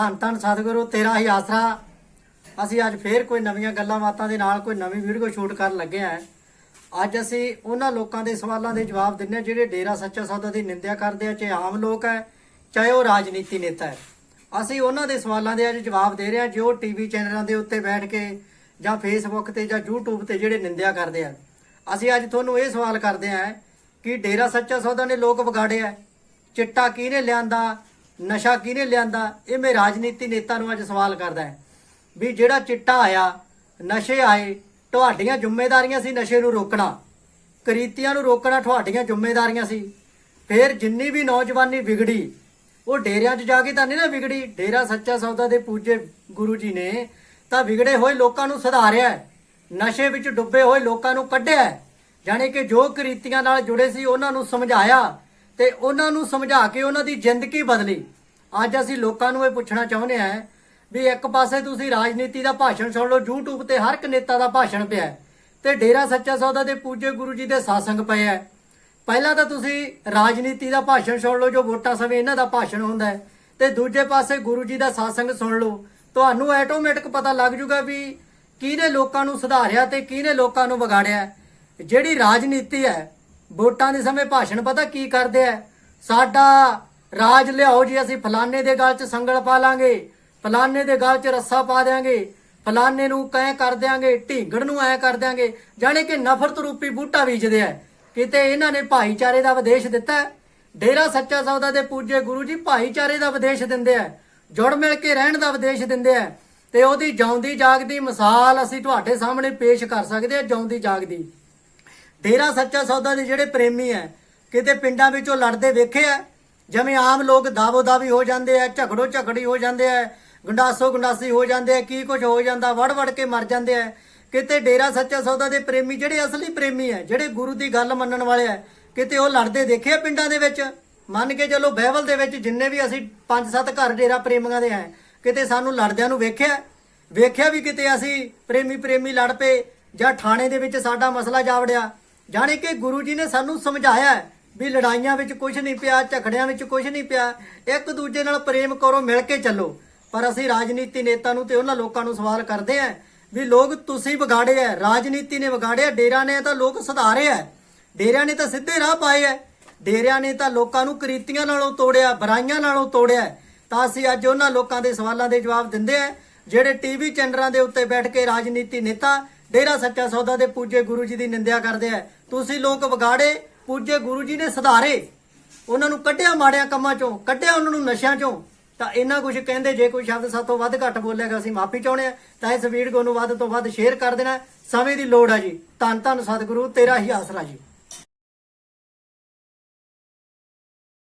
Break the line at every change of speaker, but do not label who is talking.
ਧੰਨ ਧੰਨ ਸਤਿਗੁਰੂ, ਤੇਰਾ ਹੀ ਆਸਰਾ। ਅਸੀਂ ਅੱਜ ਫੇਰ ਕੋਈ ਨਵੀਆਂ ਗੱਲਾਂ ਬਾਤਾਂ ਦੇ ਨਾਲ ਕੋਈ ਨਵੀਂ ਵੀਡੀਓ ਸ਼ੂਟ ਕਰਨ ਲੱਗੇ ਆ ਅੱਜ ਅਸੀਂ ਉਹਨਾਂ ਲੋਕਾਂ ਦੇ ਸਵਾਲਾਂ ਦੇ ਜਵਾਬ ਦਿੰਨੇ ਆ ਜਿਹੜੇ ਡੇਰਾ ਸੱਚਾ ਸੌਦਾ ਦੀ ਨਿੰਦਿਆ ਕਰਦੇ ਆ, ਚਾਹੇ ਆਮ ਲੋਕ ਹੈ, ਚਾਹੇ ਉਹ ਰਾਜਨੀਤੀ ਨੇਤਾ ਹੈ। ਅਸੀਂ ਉਹਨਾਂ ਦੇ ਸਵਾਲਾਂ ਦੇ ਅੱਜ ਜਵਾਬ ਦੇ ਰਹੇ ਆ ਜੋ ਟੀਵੀ ਚੈਨਲਾਂ ਦੇ ਉੱਤੇ ਬੈਠ ਕੇ ਜਾਂ ਫੇਸਬੁੱਕ ਤੇ ਜਾਂ YouTube ਤੇ ਜਿਹੜੇ ਨਿੰਦਿਆ ਕਰਦੇ ਆ। ਅਸੀਂ ਅੱਜ ਤੁਹਾਨੂੰ ਇਹ ਸਵਾਲ ਕਰਦੇ ਆ ਕਿ ਡੇਰਾ ਸੱਚਾ ਸੌਦਾ ਨੇ ਲੋਕ ਵਿਗਾੜਿਆ ਚਿੱਟਾ ਕਿਹਨੇ ਲਿਆਂਦਾ? ਨਸ਼ਾ ਕਿਹਨੇ ਲਿਆਂਦਾ? ਇਹ ਮੈਂ ਰਾਜਨੀਤੀ ਨੇਤਾ ਨੂੰ ਅੱਜ ਸਵਾਲ ਕਰਦਾ ਹੈ ਵੀ ਜਿਹੜਾ ਚਿੱਟਾ ਆਇਆ, ਨਸ਼ੇ ਆਏ, ਤੁਹਾਡੀਆਂ ਜ਼ਿੰਮੇਵਾਰੀਆਂ ਸੀ ਨਸ਼ੇ ਨੂੰ ਰੋਕਣਾ। ਕਰੀਤੀਆਂ ਨੂੰ ਰੋਕਣਾ ਤੁਹਾਡੀਆਂ ਜ਼ਿੰਮੇਵਾਰੀਆਂ ਸੀ। ਫਿਰ ਜਿੰਨੀ ਵੀ ਨੌਜਵਾਨੀ ਵਿਗੜੀ, ਉਹ ਡੇਰਿਆਂ 'ਚ ਜਾ ਕੇ ਤਾਂ ਨਹੀਂ ਨਾ ਵਿਗੜੀ, ਡੇਰਾ ਸੱਚਾ ਸੌਦਾ ਦੇ ਪੂਜੇ ਗੁਰੂ ਜੀ ਨੇ ਤਾਂ ਵਿਗੜੇ ਹੋਏ ਲੋਕਾਂ ਨੂੰ ਸੁਧਾਰਿਆ ਨਸ਼ੇ ਵਿੱਚ ਡੁੱਬੇ ਹੋਏ ਲੋਕਾਂ ਨੂੰ ਕੱਢਿਆ ਹੈ। ਜਾਣੀ ਕਿ ਜੋ ਕਰੀਤੀਆਂ ਨਾਲ ਜੁੜੇ ਸੀ, ਉਹਨਾਂ ਨੂੰ ਸਮਝਾਇਆ। ਤੇ ਉਹਨਾਂ ਨੂੰ ਸਮਝਾ ਕੇ ਉਹਨਾਂ ਦੀ ਜ਼ਿੰਦਗੀ ਬਦਲੀ। ਅੱਜ ਅਸੀਂ ਲੋਕਾਂ ਨੂੰ ਇਹ ਪੁੱਛਣਾ ਚਾਹੁੰਦੇ ਹਾਂ ਵੀ ਇੱਕ ਪਾਸੇ ਤੁਸੀਂ ਰਾਜਨੀਤੀ ਦਾ ਭਾਸ਼ਣ ਸੁਣ ਲਓ, YouTube ਤੇ ਹਰ ਇੱਕ ਨੇਤਾ ਦਾ ਭਾਸ਼ਣ ਪਿਆ ਹੈ ਤੇ ਡੇਰਾ ਸੱਚਾ ਸੌਦਾ ਦੇ ਪੂਜੇ ਗੁਰੂ ਜੀ ਦੇ ਸਾਸੰਗ ਪਏ ਹੈ। ਪਹਿਲਾਂ ਤਾਂ ਤੁਸੀਂ ਰਾਜਨੀਤੀ ਦਾ ਭਾਸ਼ਣ ਸੁਣ ਲਓ, ਜੋ ਵੋਟਾਂ ਸਮੇਂ ਇਹਨਾਂ ਦਾ ਭਾਸ਼ਣ ਹੁੰਦਾ ਹੈ, ਤੇ ਦੂਜੇ ਪਾਸੇ ਗੁਰੂ ਜੀ ਦਾ ਸਾਸੰਗ ਸੁਣ ਲਓ। ਤੁਹਾਨੂੰ ਆਟੋਮੈਟਿਕ ਪਤਾ ਲੱਗ ਜੂਗਾ ਵੀ ਕਿਹਨੇ ਲੋਕਾਂ ਨੂੰ ਸੁਧਾਰਿਆ ਤੇ ਕਿਹਨੇ ਲੋਕਾਂ ਨੂੰ ਵਿਗਾੜਿਆ। ਜਿਹੜੀ ਰਾਜਨੀਤੀ ਹੈ ਵੋਟਾਂ ਦੇ ਸਮੇਂ ਭਾਸ਼ਣ ਪਤਾ ਕੀ ਕਰਦੇ ਆ? ਸਾਡਾ ਰਾਜ ਲਿਆਓ ਜੀ, ਅਸੀਂ ਫਲਾਣੇ ਦੇ ਗਲ 'ਚ ਸੰਗਲ ਪਾ ਲਾਂਗੇ, ਫਲਾਣੇ ਦੇ ਗਲ 'ਚ ਰੱਸਾ ਪਾ ਦੇਾਂਗੇ ਫਲਾਣੇ ਨੂੰ ਕਹਿ ਕਰ ਦਿਆਂਗੇ, ਢੀਂਗੜ ਨੂੰ ਐ ਕਰ ਦਿਆਂਗੇ, ਜਾਣੇ ਕਿ ਨਫ਼ਰਤ ਰੂਪੀ ਬੂਟਾ ਬੀਜਦੇ ਆ। ਕਿਤੇ ਇਹਨਾਂ ਨੇ ਭਾਈਚਾਰੇ ਦਾ ਵਿਦੇਸ਼ ਦਿੱਤਾ ਡੇਰਾ ਸੱਚਾ ਸੌਦਾ ਦੇ ਪੂਜੇ ਗੁਰੂ ਜੀ ਭਾਈਚਾਰੇ ਦਾ ਵਿਦੇਸ਼ ਦਿੰਦੇ ਆ। ਜੁੜ ਮਿਲ ਕੇ ਰਹਿਣ ਦਾ ਵਿਦੇਸ਼ ਦਿੰਦੇ ਆ। ਤੇ ਉਹਦੀ ਜਿਉਂਦੀ ਜਾਗਦੀ ਮਿਸਾਲ ਅਸੀਂ ਤੁਹਾਡੇ ਸਾਹਮਣੇ ਪੇਸ਼ ਕਰ ਸਕਦੇ ਆ ਜਿਉਂਦੀ ਜਾਗਦੀ। ਡੇਰਾ ਸੱਚਾ ਸੌਦਾ ਦੇ ਜਿਹੜੇ ਪ੍ਰੇਮੀ ਐ, ਕਿਤੇ ਪਿੰਡਾਂ ਵਿੱਚੋਂ ਲੜਦੇ ਵੇਖੇ ਆ ਜਿਵੇਂ ਆਮ ਲੋਕ ਦਾਵੋ ਦਾਵੀ ਹੋ ਜਾਂਦੇ ਆ ਝਗੜੋ ਝਗੜੀ ਹੋ ਜਾਂਦੇ ਆ ਗੰਡਾਸੋ ਗੰਡਾਸੀ ਹੋ ਜਾਂਦੇ ਆ ਕੀ ਕੁਝ ਹੋ ਜਾਂਦਾ, ਵੜ ਵੜ ਕੇ ਮਰ ਜਾਂਦੇ ਆ ਕਿਤੇ ਡੇਰਾ ਸੱਚਾ ਸੌਦਾ ਦੇ ਪ੍ਰੇਮੀ ਜਿਹੜੇ ਅਸਲੀ ਪ੍ਰੇਮੀ ਆ ਜਿਹੜੇ ਗੁਰੂ ਦੀ ਗੱਲ ਮੰਨਣ ਵਾਲੇ ਆ ਕਿਤੇ ਉਹ ਲੜਦੇ ਦੇਖੇ ਆ ਪਿੰਡਾਂ ਦੇ ਵਿੱਚ? ਮੰਨ ਕੇ ਚਲੋ ਬਹਿਵਲ ਦੇ ਵਿੱਚ ਜਿੰਨੇ ਵੀ ਅਸੀਂ ਪੰਜ ਸੱਤ ਘਰ ਡੇਰਾ ਪ੍ਰੇਮੀਆਂ ਦੇ ਆ ਕਿਤੇ ਸਾਨੂੰ ਲੜਦਿਆਂ ਨੂੰ ਵੇਖਿਆ? ਵੇਖਿਆ ਵੀ ਕਿਤੇ ਅਸੀਂ ਪ੍ਰੇਮੀ ਪ੍ਰੇਮੀ ਲੜ ਪਏ ਜਾਂ ਥਾਣੇ ਦੇ ਵਿੱਚ ਸਾਡਾ ਮਸਲਾ ਜਾ ਵੜਿਆ ਜਾਣੀ ਕਿ ਗੁਰੂ ਜੀ ਨੇ ਸਾਨੂੰ ਸਮਝਾਇਆ ਵੀ ਲੜਾਈਆਂ ਵਿੱਚ ਕੁਝ ਨਹੀਂ ਪਿਆ, ਝਗੜਿਆਂ ਵਿੱਚ ਕੁਝ ਨਹੀਂ ਪਿਆ। ਇੱਕ ਦੂਜੇ ਨਾਲ ਪ੍ਰੇਮ ਕਰੋ, ਮਿਲ ਕੇ ਚੱਲੋ। ਪਰ ਅਸੀਂ ਰਾਜਨੀਤੀ ਨੇਤਾ ਨੂੰ ਤੇ ਉਹਨਾਂ ਲੋਕਾਂ ਨੂੰ ਸਵਾਲ ਕਰਦੇ ਆਂ ਵੀ ਲੋਕ ਤੁਸੀਂ ਵਿਗਾੜੇ ਆ ਰਾਜਨੀਤੀ ਨੇ ਵਿਗਾੜਿਆ ਡੇਰਾ ਨੇ ਤਾਂ ਲੋਕ ਸੁਧਾਰੇ ਆ ਡੇਰਿਆਂ ਨੇ ਤਾਂ ਸਿੱਧੇ ਰਾਹ ਪਾਏ ਆ ਡੇਰਿਆਂ ਨੇ ਤਾਂ ਲੋਕਾਂ ਨੂੰ ਕਰੀਤੀਆਂ ਨਾਲੋਂ ਤੋੜਿਆ, ਬੁਰਾਈਆਂ ਨਾਲੋਂ ਤੋੜਿਆ ਤਾਂ ਅਸੀਂ ਅੱਜ ਉਹਨਾਂ ਲੋਕਾਂ ਦੇ ਸਵਾਲਾਂ ਦੇ ਜਵਾਬ ਦਿੰਦੇ ਆ ਜਿਹੜੇ ਟੀਵੀ ਚੈਨਲਾਂ ਦੇ ਉੱਤੇ ਬੈਠ ਕੇ ਰਾਜਨੀਤੀ ਨੇਤਾ ਡੇਰਾ ਸੱਚਾ ਸੌਦਾ ਦੇ ਪੂਜੇ ਗੁਰੂ ਜੀ ਦੀ ਨਿੰਦਿਆ ਕਰਦੇ ਆ। ਤੁਸੀਂ ਲੋਕ ਵਿਗਾੜੇ, ਪੂਜੇ ਗੁਰੂ ਜੀ ਨੇ ਸੁਧਾਰੇ। ਉਹਨਾਂ ਨੂੰ ਕੱਢਿਆ ਮਾੜਿਆਂ ਕੰਮਾਂ ਚੋਂ, ਕੱਢਿਆ ਉਹਨਾਂ ਨੂੰ ਨਸ਼ਿਆਂ ਚੋਂ। ਤਾਂ ਇੰਨਾ ਕੁਝ ਕਹਿੰਦੇ, ਜੇ ਕੋਈ ਸ਼ਬਦ ਸਾਤੋਂ ਵੱਧ ਘੱਟ ਬੋਲੇਗਾ, ਅਸੀਂ ਮਾਫੀ ਚਾਹੁੰਦੇ ਆ ਤਾਂ ਇਸ ਵੀਡੀਓ ਨੂੰ ਵੱਧ ਤੋਂ ਵੱਧ ਸ਼ੇਅਰ ਕਰ ਦੇਣਾ। ਸਮੇਂ ਦੀ ਲੋੜ ਆ ਜੀ। ਧੰਨ ਧੰਨ ਸਤਿਗੁਰੂ, ਤੇਰਾ ਹੀ ਆਸਰਾ ਜੀ।